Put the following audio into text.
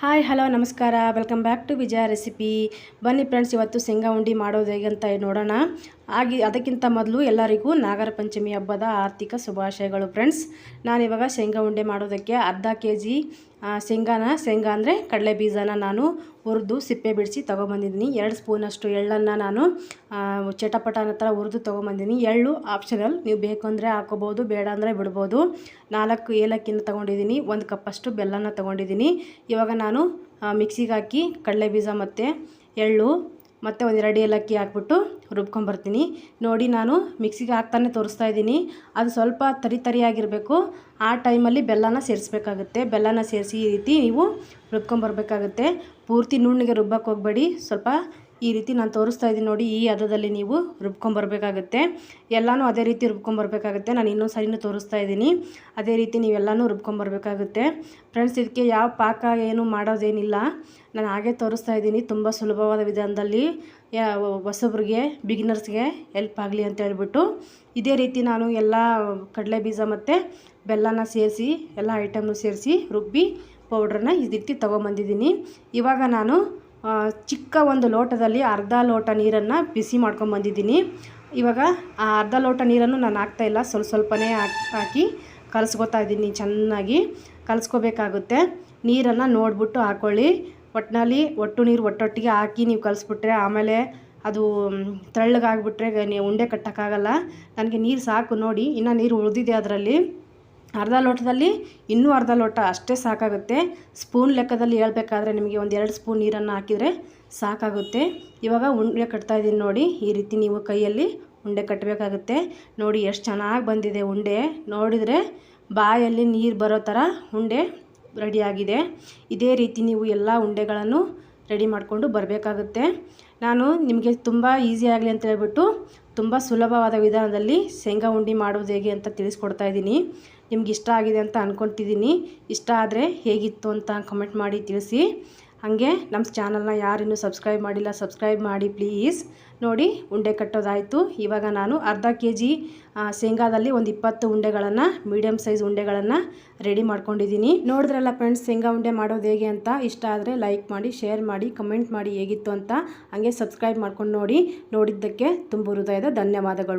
Hi, hello, ನಮಸ್ಕಾರ. Welcome back to Vijaya recipe. ಬನ್ನಿ friends, ಇವತ್ತು ಶೇಂಗಾ ಉಂಡೆ ಮಾಡೋದು ಹೇಗೆ ಅಂತ ನೋಡೋಣ. ಆಗಿ, ಅದಕ್ಕಿಂತ ಮೊದಲು ಎಲ್ಲರಿಗೂ ನಾಗರ ಪಂಚಮಿ ಹಬ್ಬದ ಆರ್ಥಿಕ ಶುಭಾಶಯಗಳು ಫ್ರೆಂಡ್ಸ್. ನಾನಿವಾಗ ಶೇಂಗಾ ಉಂಡೆ ಮಾಡೋದಕ್ಕೆ ಅರ್ಧ ಕೆ ಜಿ ಶೇಂಗಾನ, ಶೇಂಗಾ ಅಂದರೆ ಕಡಲೆ ಬೀಜನ ನಾನು ಹುರಿದು ಸಿಪ್ಪೆ ಬಿಡಿಸಿ ತೊಗೊಬಂದಿದ್ದೀನಿ. ಎರಡು ಸ್ಪೂನಷ್ಟು ಎಳ್ಳನ್ನು ನಾನು ಚಟಪಟನ ಥರ ಹುರಿದು ತೊಗೊಂಬಂದಿದ್ದೀನಿ. ಎಳ್ಳು ಆಪ್ಷನಲ್ ನೀವು ಬೇಕು ಅಂದರೆ ಹಾಕೋಬೋದು, ಬೇಡ ಅಂದರೆ ಬಿಡ್ಬೋದು. ನಾಲ್ಕು ಏಲಕ್ಕಿನ ತೊಗೊಂಡಿದ್ದೀನಿ. ಒಂದು ಕಪ್ಪಷ್ಟು ಬೆಲ್ಲನ ತೊಗೊಂಡಿದ್ದೀನಿ. ಇವಾಗ ನಾನು ಮಿಕ್ಸಿಗೆ ಹಾಕಿ ಕಡಲೆ ಬೀಜ ಮತ್ತು ಎಳ್ಳು ಮತ್ತು ಒಂದೆರಡು ಏಲಕ್ಕಿ ಹಾಕ್ಬಿಟ್ಟು ರುಬ್ಕೊಂಬರ್ತೀನಿ. ನೋಡಿ ನಾನು ಮಿಕ್ಸಿಗೆ ಹಾಕ್ತಾನೆ ತೋರಿಸ್ತಾ ಇದ್ದೀನಿ. ಅದು ಸ್ವಲ್ಪ ತರಿ ತರಿಯಾಗಿರಬೇಕು. ಆ ಟೈಮಲ್ಲಿ ಬೆಲ್ಲನ ಸೇರಿಸ್ಬೇಕಾಗುತ್ತೆ. ಬೆಲ್ಲನ ಸೇರಿಸಿ ಈ ರೀತಿ ನೀವು ರುಬ್ಕೊಂಬರ್ಬೇಕಾಗುತ್ತೆ. ಪೂರ್ತಿ ನುಣ್ಣಗೆ ರುಬ್ಬಕ್ಕೆ ಹೋಗಬೇಡಿ. ಸ್ವಲ್ಪ ಈ ರೀತಿ ನಾನು ತೋರಿಸ್ತಾ ಇದ್ದೀನಿ ನೋಡಿ, ಈ ಹದದಲ್ಲಿ ನೀವು ರುಬ್ಕೊಂಬರ್ಬೇಕಾಗುತ್ತೆ ಎಲ್ಲನೂ ಅದೇ ರೀತಿ ರುಬ್ಕೊಂಬರ್ಬೇಕಾಗುತ್ತೆ ನಾನು ಇನ್ನೊಂದು ಸರಿನೂ ತೋರಿಸ್ತಾ ಇದ್ದೀನಿ. ಅದೇ ರೀತಿ ನೀವೆಲ್ಲನೂ ರುಬ್ಕೊಂಬರ್ಬೇಕಾಗುತ್ತೆ ಫ್ರೆಂಡ್ಸ್, ಇದಕ್ಕೆ ಯಾವ ಪಾಕ ಏನು ಮಾಡೋದೇನಿಲ್ಲ. ನಾನು ಹಾಗೆ ತೋರಿಸ್ತಾ ಇದ್ದೀನಿ. ತುಂಬ ಸುಲಭವಾದ ವಿಧಾನದಲ್ಲಿ ಹೊಸಬ್ರಿಗೆ ಬಿಗಿನರ್ಸ್ಗೆ ಹೆಲ್ಪ್ ಆಗಲಿ ಅಂತ ಹೇಳ್ಬಿಟ್ಟು. ಇದೇ ರೀತಿ ನಾನು ಎಲ್ಲ ಕಡಲೆ ಬೀಜ ಮತ್ತು ಬೆಲ್ಲನ ಸೇರಿಸಿ, ಎಲ್ಲ ಐಟಮ್ನು ಸೇರಿಸಿ ರುಬ್ಬಿ ಪೌಡ್ರನ್ನ ಈ ರೀತಿ ತೊಗೊಂಬಂದಿದ್ದೀನಿ. ಇವಾಗ ನಾನು ಚಿಕ್ಕ ಒಂದು ಲೋಟದಲ್ಲಿ ಅರ್ಧ ಲೋಟ ನೀರನ್ನು ಬಿಸಿ ಮಾಡ್ಕೊಂಬಂದಿದ್ದೀನಿ ಇವಾಗ ಆ ಅರ್ಧ ಲೋಟ ನೀರನ್ನು ನಾನು ಹಾಕ್ತಾಯಿಲ್ಲ ಸ್ವಲ್ಪ ಸ್ವಲ್ಪನೇ ಹಾಕಿ ಕಲಸ್ಕೊತಾ ಇದ್ದೀನಿ ಚೆನ್ನಾಗಿ. ಕಲಸ್ಕೋಬೇಕಾಗುತ್ತೆ. ನೀರನ್ನು ನೋಡಿಬಿಟ್ಟು ಹಾಕ್ಕೊಳ್ಳಿ ಒಟ್ಟಿನಲ್ಲಿ ಒಟ್ಟು ನೀರು ಒಟ್ಟೊಟ್ಟಿಗೆ ಹಾಕಿ ನೀವು ಕಲಿಸ್ಬಿಟ್ರೆ ಆಮೇಲೆ ಅದು ತಳ್ಳಗಾಗ್ಬಿಟ್ರೆ ಉಂಡೆ ಕಟ್ಟೋಕ್ಕಾಗಲ್ಲ. ನನಗೆ ನೀರು ಸಾಕು ನೋಡಿ. ಇನ್ನು ನೀರು ಉಳಿದಿದೆ ಅದರಲ್ಲಿ. ಅರ್ಧ ಲೋಟದಲ್ಲಿ ಇನ್ನೂ ಅರ್ಧ ಲೋಟ ಅಷ್ಟೇ ಸಾಕಾಗುತ್ತೆ. ಸ್ಪೂನ್ ಲೆಕ್ಕದಲ್ಲಿ ಹೇಳಬೇಕಾದ್ರೆ ನಿಮಗೆ ಒಂದು ಎರಡು ಸ್ಪೂನ್ ನೀರನ್ನು ಹಾಕಿದರೆ ಸಾಕಾಗುತ್ತೆ. ಇವಾಗ ಉಂಡೆ ಕಟ್ತಾ ಇದ್ದೀನಿ ನೋಡಿ, ಈ ರೀತಿ ನೀವು ಕೈಯಲ್ಲಿ ಉಂಡೆ ಕಟ್ಟಬೇಕಾಗುತ್ತೆ ನೋಡಿ ಎಷ್ಟು ಚೆನ್ನಾಗಿ ಬಂದಿದೆ ಉಂಡೆ. ನೋಡಿದರೆ ಬಾಯಲ್ಲಿ ನೀರು ಬರೋ ಥರ ಉಂಡೆ ರೆಡಿಯಾಗಿದೆ ಇದೇ ರೀತಿ ನೀವು ಎಲ್ಲ ಉಂಡೆಗಳನ್ನು ರೆಡಿ ಮಾಡಿಕೊಂಡು ಬರಬೇಕಾಗುತ್ತೆ. ನಾನು ನಿಮಗೆ ತುಂಬ ಈಸಿ ಆಗಲಿ ಅಂತ ಹೇಳ್ಬಿಟ್ಟು ತುಂಬ ಸುಲಭವಾದ ವಿಧಾನದಲ್ಲಿ ಶೇಂಗಾ ಉಂಡಿ ಮಾಡೋದು ಹೇಗೆ ಅಂತ ತಿಳಿಸ್ಕೊಡ್ತಾ ಇದ್ದೀನಿ. ನಿಮ್ಗೆ ಇಷ್ಟ ಆಗಿದೆ ಅಂತ ಅಂದ್ಕೊತಿದ್ದೀನಿ ಇಷ್ಟ ಆದರೆ ಹೇಗಿತ್ತು ಅಂತ ಕಮೆಂಟ್ ಮಾಡಿ ತಿಳಿಸಿ. ಹಾಗೆ ನಮ್ಮ ಚಾನಲ್ನ ಯಾರಿನ್ನೂ ಸಬ್ಸ್ಕ್ರೈಬ್ ಮಾಡಿಲ್ಲ, ಸಬ್ಸ್ಕ್ರೈಬ್ ಮಾಡಿ ಪ್ಲೀಸ್. ನೋಡಿ, ಉಂಡೆ ಕಟ್ಟೋದಾಯಿತು. ಇವಾಗ ನಾನು ಅರ್ಧ ಕೆ ಜಿ ಶೇಂಗಾದಲ್ಲಿ ಒಂದು ಇಪ್ಪತ್ತು ಉಂಡೆಗಳನ್ನು ಮೀಡಿಯಮ್ ಸೈಜ್ ಉಂಡೆಗಳನ್ನು ರೆಡಿ ಮಾಡ್ಕೊಂಡಿದ್ದೀನಿ. ನೋಡಿದ್ರಲ್ಲ ಫ್ರೆಂಡ್ಸ್ ಶೇಂಗಾ ಉಂಡೆ ಮಾಡೋದು ಹೇಗೆ ಅಂತ? ಇಷ್ಟ ಆದರೆ ಲೈಕ್ ಮಾಡಿ ಶೇರ್ ಮಾಡಿ ಕಮೆಂಟ್ ಮಾಡಿ ಹೇಗಿತ್ತು ಅಂತ. ಹಾಗೆ ಸಬ್ಸ್ಕ್ರೈಬ್ ಮಾಡ್ಕೊಂಡು ನೋಡಿ. ನೋಡಿದ್ದಕ್ಕೆ ತುಂಬ ಹೃದಯದ ಧನ್ಯವಾದಗಳು.